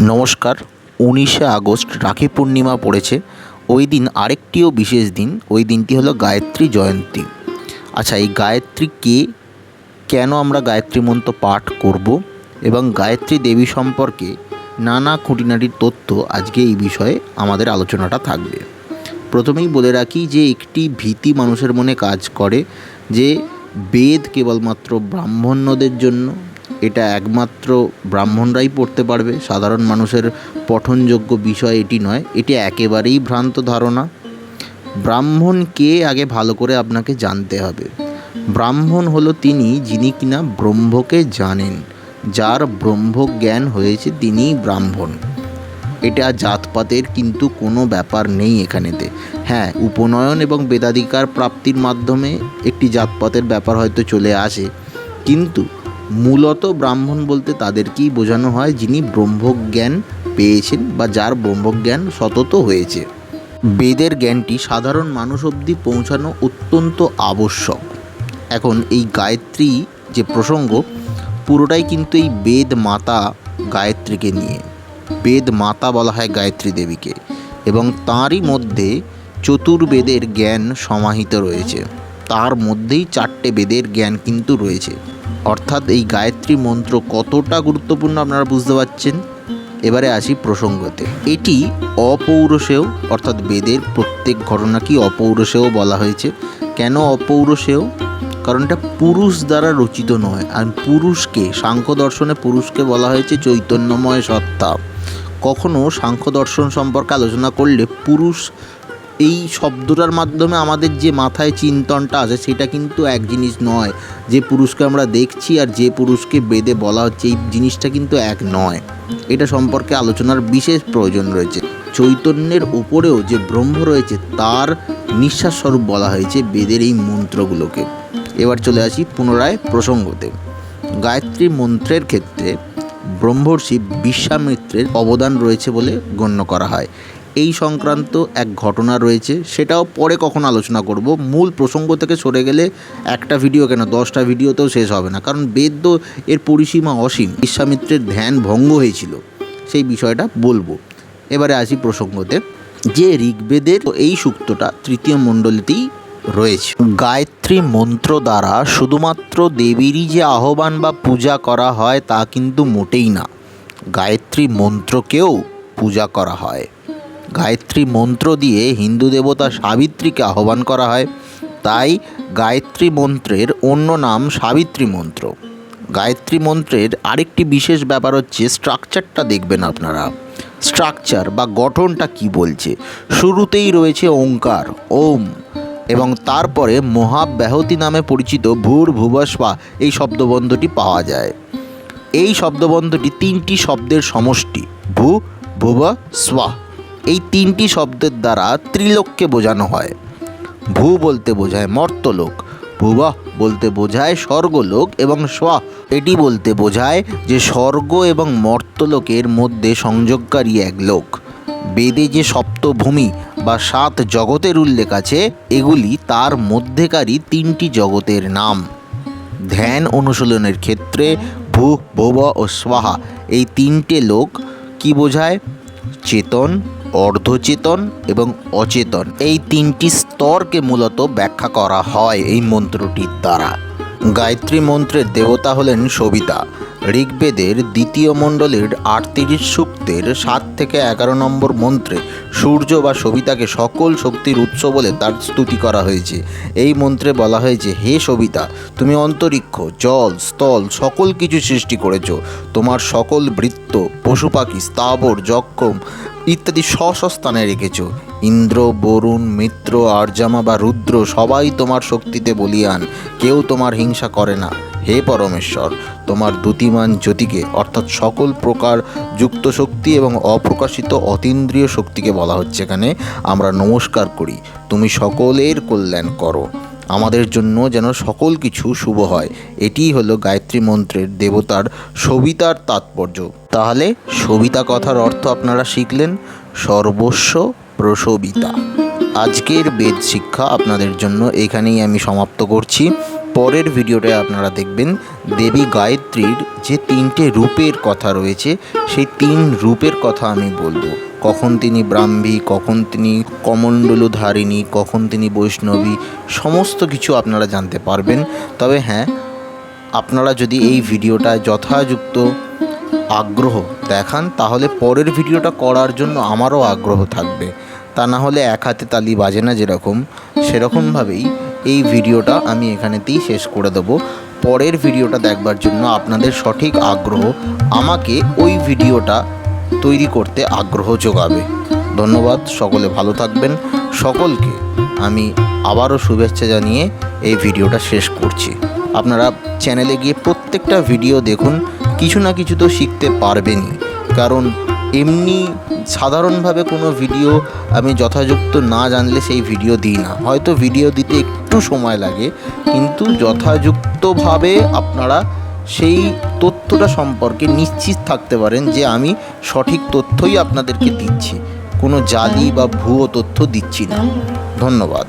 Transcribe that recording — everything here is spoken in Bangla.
নমস্কার, উনিশে আগস্ট রাখি পূর্ণিমা পড়েছে। ওই দিন আরেকটিও বিশেষ দিন, ওই দিনটি হলো গায়ত্রী জয়ন্তী। আচ্ছা এই গায়ত্রী কে? কেন আমরা গায়ত্রী মন্ত্র পাঠ করব? এবং গায়ত্রী দেবী সম্পর্কে নানা খুঁটিনাটির তথ্য আজকে এই বিষয়ে আমাদের আলোচনাটা থাকবে। প্রথমেই বলে রাখি যে একটি ভীতি মানুষের মনে কাজ করে যে বেদ কেবলমাত্র ব্রাহ্মণ্যদের জন্য, এটা একমাত্র ব্রাহ্মণরাই পড়তে পারবে। সাধারণ মানুষের পঠনযোগ্য বিষয় এটি নয়, এটি একেবারেই ভ্রান্ত ধারণা। ব্রাহ্মণ কে আগে ভালো করে আপনাকে জানতে হবে। ব্রাহ্মণ হলো তিনি যিনি কিনা ব্রহ্মকে জানেন, যার ব্রহ্মজ্ঞান হয়েছে তিনিই ব্রাহ্মণ। এটা জাতপাতের কিন্তু কোনো ব্যাপার নেই এখানেতে। হ্যাঁ উপনয়ন এবং বেদাধিকার প্রাপ্তির মাধ্যমে একটি জাতপাতের ব্যাপার হয়তো চলে আসে। কিন্তু মূলত ব্রাহ্মণ বলতে তাদেরকেই বোঝানো হয় যিনি ব্রহ্মজ্ঞান পেয়েছেন বা যার ব্রহ্মজ্ঞান সতত হয়েছে। বেদের জ্ঞানটি সাধারণ মানুষ অবধি পৌঁছানো অত্যন্ত আবশ্যক। এখন এই গায়ত্রী যে প্রসঙ্গ, পুরোটাই কিন্তু এই বেদ মাতা গায়ত্রীকে নিয়ে। বেদ মাতা বলা হয় গায়ত্রী দেবীকে এবং তাঁরই মধ্যে চতুর্বেদের জ্ঞান সমাহিত রয়েছে। তার মধ্যেই চারটে বেদের জ্ঞান কিন্তু রয়েছে। অর্থাৎ এই গায়ত্রী মন্ত্র কতটা গুরুত্বপূর্ণ আপনারা বুঝতে পারছেন? এবারে আসি প্রসঙ্গতে। এটি অপৌরসেয় অর্থাৎ বেদের প্রত্যেক ঘটনাকেই অপৌরসেয় বলা হয়েছে। কেন অপৌরসেয় কারণ এটা পুরুষ দ্বারা রচিত নয়। আর পুরুষকে, সাংখ্য দর্শনে পুরুষকে বলা হয়েছে চৈতন্যময় সত্তা। কখনো সাংখ্য দর্শন সম্পর্কে আলোচনা করলে পুরুষ এই শব্দটার মাধ্যমে আমাদের যে মাথায় চিন্তনটা আছে, সেটা কিন্তু এক জিনিস নয়। যে পুরুষকে আমরা দেখছি আর যে পুরুষকে বেদে বলা হচ্ছে, এই জিনিসটা কিন্তু এক নয়। এটা সম্পর্কে আলোচনার বিশেষ প্রয়োজন রয়েছে। চৈতন্যের উপরেও যে ব্রহ্ম রয়েছে, তার নিঃশ্বাস স্বরূপ বলা হয়েছে বেদের এই মন্ত্রগুলোকে। এবার চলে আসি পুনরায় প্রসঙ্গতে। গায়ত্রী মন্ত্রের ক্ষেত্রে ব্রহ্মর্ষি বিশ্বামিত্রের অবদান রয়েছে বলে গণ্য করা হয়। এই সংক্রান্ত এক ঘটনা রয়েছে, সেটাও পরে কখন আলোচনা করব। মূল প্রসঙ্গ থেকে সরে গেলে একটা ভিডিও কেন, দশটা ভিডিওতেও শেষ হবে না। কারণ বেদ এর পরিসীমা অসীম, বিশ্বামিত্রের ধ্যান ভঙ্গ হয়েছিল, সেই বিষয়টা বলব। এবারে আসি প্রসঙ্গতে। যে ঋগ্বেদের এই সূক্তটা তৃতীয় মণ্ডলীতেই রয়েছে। গায়ত্রী মন্ত্র দ্বারা শুধুমাত্র দেবীরই যে আহ্বান বা পূজা করা হয় তা কিন্তু মোটেই না। গায়ত্রী মন্ত্রকেও পূজা করা হয়। গায়ত্রী মন্ত্র দিয়ে হিন্দু দেবতা সাবিত্রীকে আহ্বান করা হয়। তাই গায়ত্রী মন্ত্রের অন্য নাম সাবিত্রী মন্ত্র। গায়ত্রী মন্ত্রের আরেকটি বিশেষ ব্যাপার হচ্ছে স্ট্রাকচারটা দেখবেন আপনারা। স্ট্রাকচার বা গঠনটা কি বলছে? শুরুতেই রয়েছে ওঙ্কার, ওম। এবং তারপরে মহাব্যাহতি নামে পরিচিত ভূর ভুবস্পা এই শব্দবন্ধটি পাওয়া যায়। এই শব্দবন্ধটি তিনটি শব্দের সমষ্টি, ভূ ভুব স্বা এই তিনটি শব্দের দ্বারা ত্রিলোককে বোঝানো হয়। ভূ বলতে বোঝায় মর্তলোক ভুবাহ বলতে বোঝায় স্বর্গলোক এবং স্বা এটি বলতে বোঝায় যে স্বর্গ এবং মর্তলোকের মধ্যে সংযোগকারী এক লোক। বেদে যে সপ্তভূমি বা সাত জগতের উল্লেখ আছে, এগুলি তার মধ্যেকারী তিনটি জগতের নাম। ধ্যান অনুশীলনের ক্ষেত্রে ভূ, ভুব ও স্বাহা এই তিনটে লোক কি বোঝায়? চেতন, অর্ধচেতন এবং অচেতন। এই তিনটি স্তরকে মূলত ব্যাখ্যা করা হয় এই মন্ত্রটির দ্বারা। গায়ত্রী মন্ত্রের দেবতা হলেন সবিতা। ঋগ্বেদের দ্বিতীয় মণ্ডলের আটত্রিশ সূক্তের সাত থেকে এগারো নম্বর মন্ত্রে সূর্য বা সবিতাকে সকল শক্তির উৎস বলে তার স্তুতি করা হয়েছে। এই মন্ত্রে বলা হয়েছে, হে সবিতা, তুমি অন্তরিক্ষ, জল, স্থল, সকল কিছু সৃষ্টি করেছ। তোমার সকল বৃত্ত, পশু পাখি, স্থাবর যক্ষম ইত্যাদি স্ব স্ব স্থানে রেখেছ। ইন্দ্র, বরুণ, মিত্র, আর্যামা বা রুদ্র সবাই তোমার শক্তিতে বলিয়ান। কেউ তোমার হিংসা করে না। হে পরমেশ্বর, তোমার দ্যুতিমান জ্যোতিকে, অর্থাৎ সকল প্রকার যুক্ত শক্তি এবং অপ্রকাশিত অতীন্দ্রিয় শক্তিকে বলা হচ্ছে এখানে, আমরা নমস্কার করি। তুমি সকলের কল্যাণ করো। আমাদের জন্য যেন সকল কিছু শুভ হয়। এটিই হলো গায়ত্রী মন্ত্রের দেবতার সবিতার তাৎপর্য। তাহলে সবিতা কথার অর্থ আপনারা শিখলেন? সর্বস্ব প্রসবিতা। আজকের বেদ শিক্ষা আপনাদের জন্য এখানেই আমি সমাপ্ত করছি। পরের ভিডিওটায় আপনারা দেখবেন দেবী গায়ত্রীর যে তিনটে রূপের কথা রয়েছে, সেই তিন রূপের কথা আমি বলব। কখন তিনি ব্রাহ্মী, কখন তিনি কমণ্ডলুধারিণী, কখন তিনি বৈষ্ণবী, সমস্ত কিছু আপনারা জানতে পারবেন। তবে হ্যাঁ আপনারা যদি এই ভিডিওটা যথাযুক্ত আগ্রহ দেখান, তাহলে পরের ভিডিওটা করার জন্য আমারও আগ্রহ থাকবে। তা না হলে এক হাতে তালি বাজে না যেরকম সেরকমভাবেই এই ভিডিওটা আমি এখানেতেই শেষ করে দেবো। পরের ভিডিওটা দেখবার জন্য আপনাদের সঠিক আগ্রহ আমাকে ওই ভিডিওটা তৈরি করতে আগ্রহ যোগাবে। ধন্যবাদ, সকলে ভালো থাকবেন। সকলকে আমি আবারও শুভেচ্ছা জানিয়ে এই ভিডিওটা শেষ করছি। আপনারা চ্যানেলে গিয়ে প্রত্যেকটা ভিডিও দেখুন, কিছু না কিছু তো শিখতে পারবেনই। কারণ এমনি সাধারণভাবে কোনো ভিডিও আমি যথাযুক্ত না জানলে সেই ভিডিও দিই না। হয়তো ভিডিও দিতে একটু সময় লাগে, কিন্তু যথাযুক্তভাবে আপনারা সেই তথ্যটা সম্পর্কে নিশ্চিত থাকতে পারেন যে আমি সঠিক তথ্যই আপনাদেরকে দিচ্ছি। কোনো জালি বা ভুয়ো তথ্য দিচ্ছি না। ধন্যবাদ।